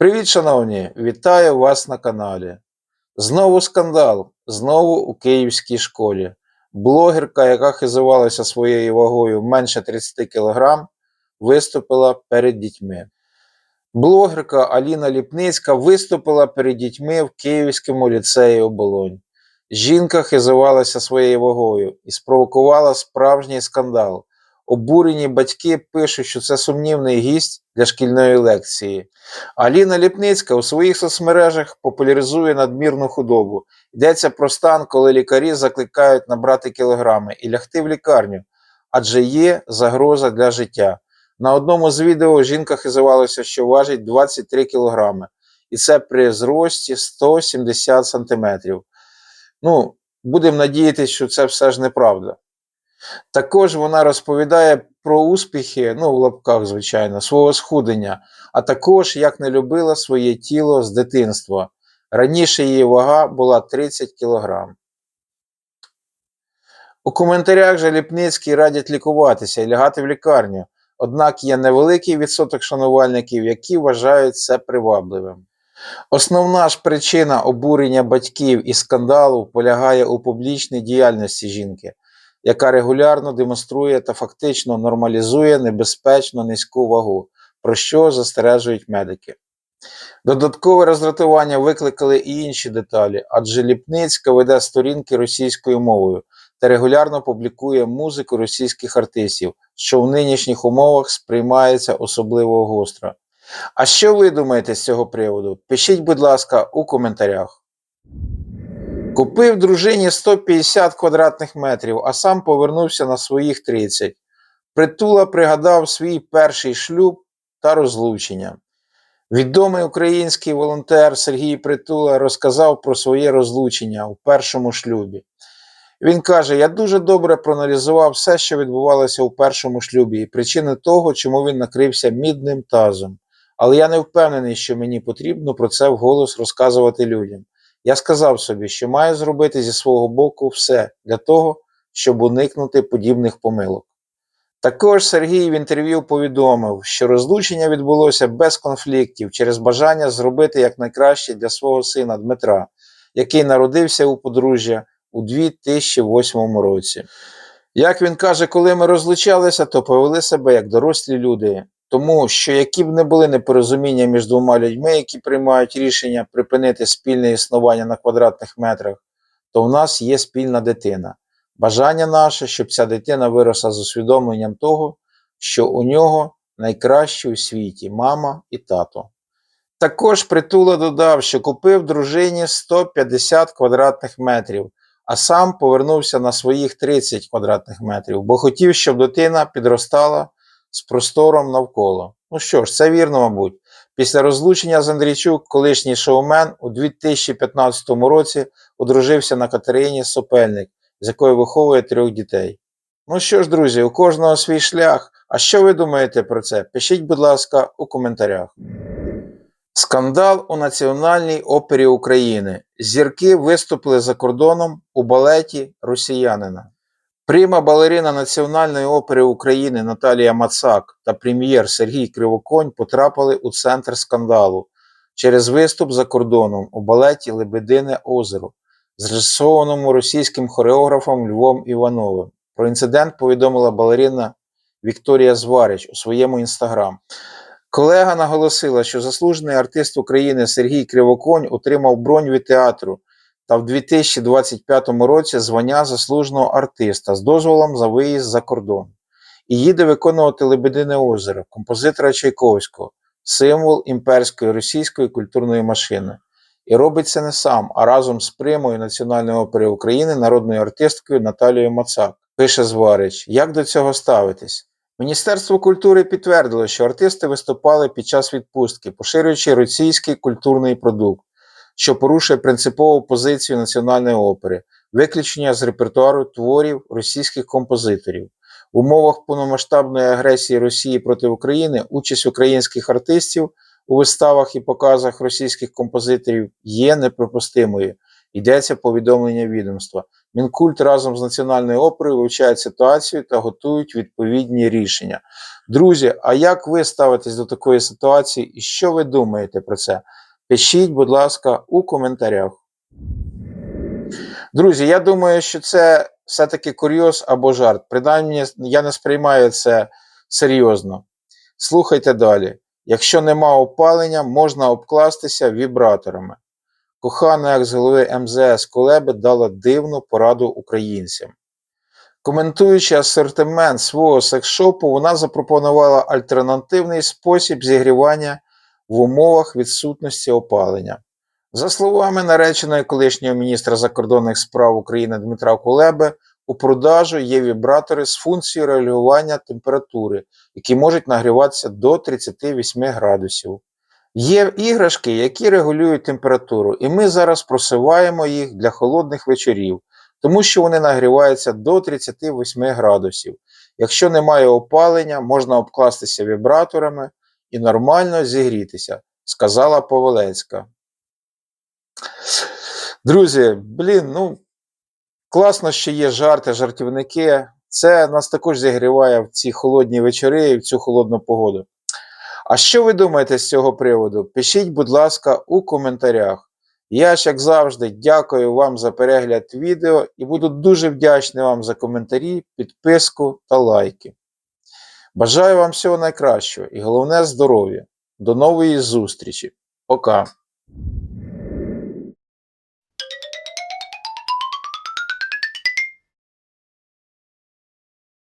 Привіт, шановні! Вітаю вас на каналі. Знову скандал, знову у київській школі. Блогерка, яка хизувалася своєю вагою менше 30 кг, виступила перед дітьми. Блогерка Аліна Ліпницька виступила перед дітьми в Київському ліцеї Оболонь. Жінка хизувалася своєю вагою і спровокувала справжній скандал. Обурені батьки пишуть, що це сумнівний гість для шкільної лекції. Аліна Ліпницька у своїх соцмережах популяризує надмірну худобу. Йдеться про стан, коли лікарі закликають набрати кілограми і лягти в лікарню, адже є загроза для життя. На одному з відео жінка хизувалася, що важить 23 кілограми, і це при зрості 170 сантиметрів. Ну, будемо надіятися, що це все ж неправда. Також вона розповідає про успіхи, ну, в лапках, звичайно, свого схудення, а також як не любила своє тіло з дитинства. Раніше її вага була 30 кг. У коментарях же Ліпницький радять лікуватися і лягати в лікарню, однак є невеликий відсоток шанувальників, які вважають це привабливим. Основна ж причина обурення батьків і скандалу полягає у публічній діяльності жінки, яка регулярно демонструє та фактично нормалізує небезпечно низьку вагу, про що застережують медики. Додаткове роздратування викликали і інші деталі, адже Ліпницька веде сторінки російською мовою та регулярно публікує музику російських артистів, що в нинішніх умовах сприймається особливо гостро. А що ви думаєте з цього приводу? Пишіть, будь ласка, у коментарях. Купив дружині 150 квадратних метрів, а сам повернувся на своїх 30. Притула пригадав свій перший шлюб та розлучення. Відомий український волонтер Сергій Притула розказав про своє розлучення у першому шлюбі. Він каже: Я дуже добре проаналізував все, що відбувалося у першому шлюбі, і причини того, чому він накрився мідним тазом. Але я не впевнений, що мені потрібно про це вголос розказувати людям. Я сказав собі, що маю зробити зі свого боку все для того, щоб уникнути подібних помилок. Також Сергій в інтерв'ю повідомив, що розлучення відбулося без конфліктів через бажання зробити якнайкраще для свого сина Дмитра, який народився у подружжя у 2008 році. Як він каже, коли ми розлучалися, то повели себе як дорослі люди, тому що які б не були непорозуміння між двома людьми, які приймають рішення припинити спільне існування на квадратних метрах, то в нас є спільна дитина. Бажання наше, щоб ця дитина виросла з усвідомленням того, що у нього найкраще у світі мама і тато. Також Притула додав, що купив дружині 150 квадратних метрів, а сам повернувся на своїх 30 квадратних метрів, бо хотів, щоб дитина підростала з простором навколо. Ну що ж, це вірно, мабуть. Після розлучення з Андрійчук, колишній шоумен, у 2015 році одружився на Катерині Сопельник, з якою виховує трьох дітей. Ну що ж, друзі, у кожного свій шлях. А що ви думаєте про це? Пишіть, будь ласка, у коментарях. Скандал у Національній опері України. Зірки виступили за кордоном у балеті росіянина. Прима балерина Національної опери України Наталія Мацак та прем'єр Сергій Кривоконь потрапили у центр скандалу через виступ за кордоном у балеті Лебедине озеро, зрежисованому російським хореографом Львом Івановим. Про інцидент повідомила балерина Вікторія Зварич у своєму інстаграм. Колега наголосила, що заслужений артист України Сергій Кривоконь отримав бронь від театру та в 2025 році звання заслуженого артиста з дозволом за виїзд за кордон і їде виконувати Лебедине озеро композитора Чайковського, символ імперської російської культурної машини. І робить це не сам, а разом з примою Національної опери України народною артисткою Наталією Мацак. Пише Зварич. Як до цього ставитись? Міністерство культури підтвердило, що артисти виступали під час відпустки, поширюючи російський культурний продукт, що порушує принципову позицію національної опери, виключення з репертуару творів російських композиторів. В умовах повномасштабної агресії Росії проти України участь українських артистів у виставах і показах російських композиторів є неприпустимою Йдеться повідомлення відомства. Мінкульт разом з Національною оперою вивчають ситуацію та готують відповідні рішення. Друзі, а як ви ставитесь до такої ситуації і що ви думаєте про це? Пишіть, будь ласка, у коментарях. Друзі, я думаю, що це все-таки курйоз або жарт. Принаймні, я не сприймаю це серйозно. Слухайте далі. Якщо нема опалення, можна обкластися вібраторами. Кохана екс-голови МЗС Колеби дала дивну пораду українцям. Коментуючи асортимент свого секс-шопу, вона запропонувала альтернативний спосіб зігрівання в умовах відсутності опалення. За словами нареченої колишнього міністра закордонних справ України Дмитра Кулеби, у продажу є вібратори з функцією регулювання температури, які можуть нагріватися до 38 градусів. Є іграшки, які регулюють температуру, і ми зараз просуваємо їх для холодних вечорів, тому що вони нагріваються до 38 градусів. Якщо немає опалення, можна обкластися вібраторами і нормально зігрітися, сказала Повелецька. Друзі, блін, ну класно, що є жарти, жартівники. Це нас також зігріває в ці холодні вечори і в цю холодну погоду. А що ви думаєте з цього приводу? Пишіть, будь ласка, у коментарях. Я ж, як завжди, дякую вам за перегляд відео і буду дуже вдячний вам за коментарі, підписку та лайки. Бажаю вам всього найкращого і головне здоров'я. До нової зустрічі. Пока!